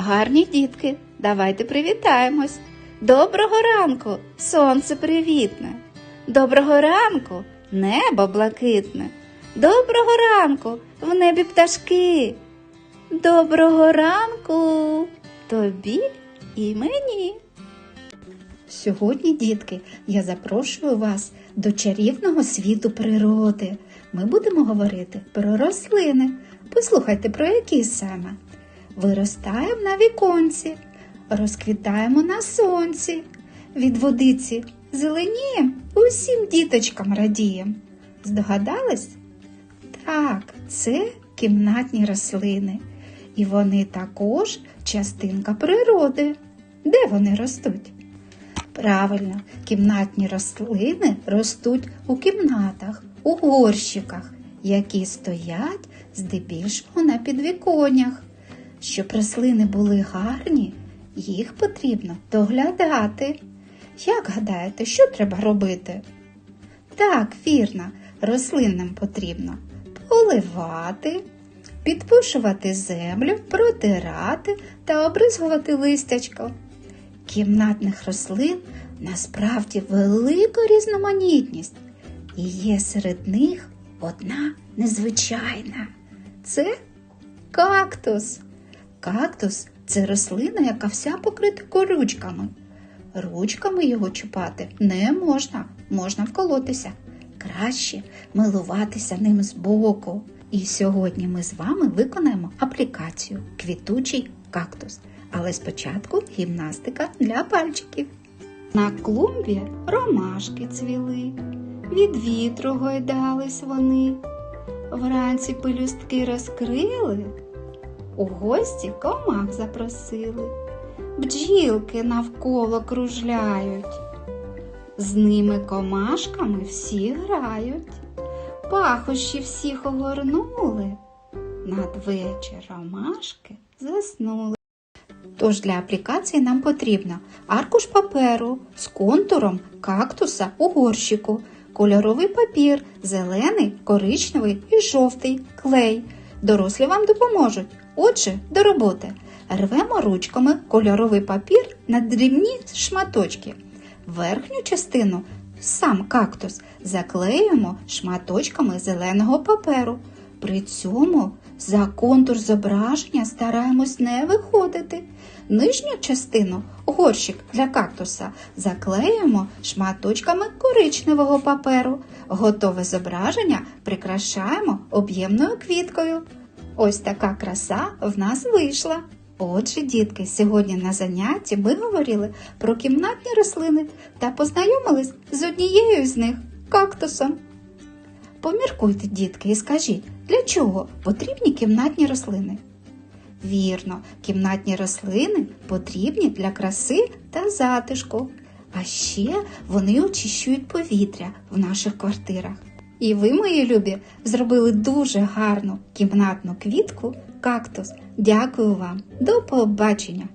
Гарні дітки, давайте привітаємось. Доброго ранку, сонце привітне. Доброго ранку, небо блакитне. Доброго ранку, в небі пташки. Доброго ранку тобі і мені. Сьогодні, дітки, я запрошую вас до чарівного світу природи. Ми будемо говорити про рослини. Послухайте, про які саме. Виростаємо на віконці, розквітаємо на сонці, від водиці зеленієм, усім діточкам радієм. Здогадались? Так, це кімнатні рослини. І вони також частинка природи. Де вони ростуть? Правильно, кімнатні рослини ростуть у кімнатах, у горщиках, які стоять здебільшого на підвіконнях. Щоб рослини були гарні, їх потрібно доглядати. Як гадаєте, що треба робити? Так, вірно, рослинам потрібно поливати, підпушувати землю, протирати та обризгувати листячко. Кімнатних рослин насправді велика різноманітність, і є серед них одна незвичайна. Це кактус. Кактус це рослина, яка вся покрита колючками. Ручками його чіпати не можна, можна вколотися. Краще милуватися ним збоку. І сьогодні ми з вами виконаємо аплікацію Квітучий кактус. Але спочатку гімнастика для пальчиків. На клумбі ромашки цвіли, від вітру гойдались вони. Вранці пелюстки розкрили, у гості комах запросили. Бджілки навколо кружляють, з ними комашками всі грають, пахощі всіх огорнули, надвечір ромашки заснули. Тож для аплікації нам потрібно аркуш паперу з контуром кактуса у горщику, кольоровий папір, зелений, коричневий і жовтий, клей. Дорослі вам допоможуть. Отже, до роботи. Рвемо ручками кольоровий папір на дрібні шматочки. Верхню частину, сам кактус, заклеюємо шматочками зеленого паперу. При цьому за контур зображення стараємось не виходити. Нижню частину, горщик для кактуса, заклеюємо шматочками коричневого паперу. Готове зображення прикрашаємо об'ємною квіткою. Ось така краса в нас вийшла. Отже, дітки, сьогодні на занятті ми говорили про кімнатні рослини та познайомились з однією з них кактусом. Поміркуйте, дітки, і скажіть, для чого потрібні кімнатні рослини? Вірно, кімнатні рослини потрібні для краси та затишку. А ще вони очищують повітря в наших квартирах. І ви, мої любі, зробили дуже гарну кімнатну квітку кактус. Дякую вам. До побачення!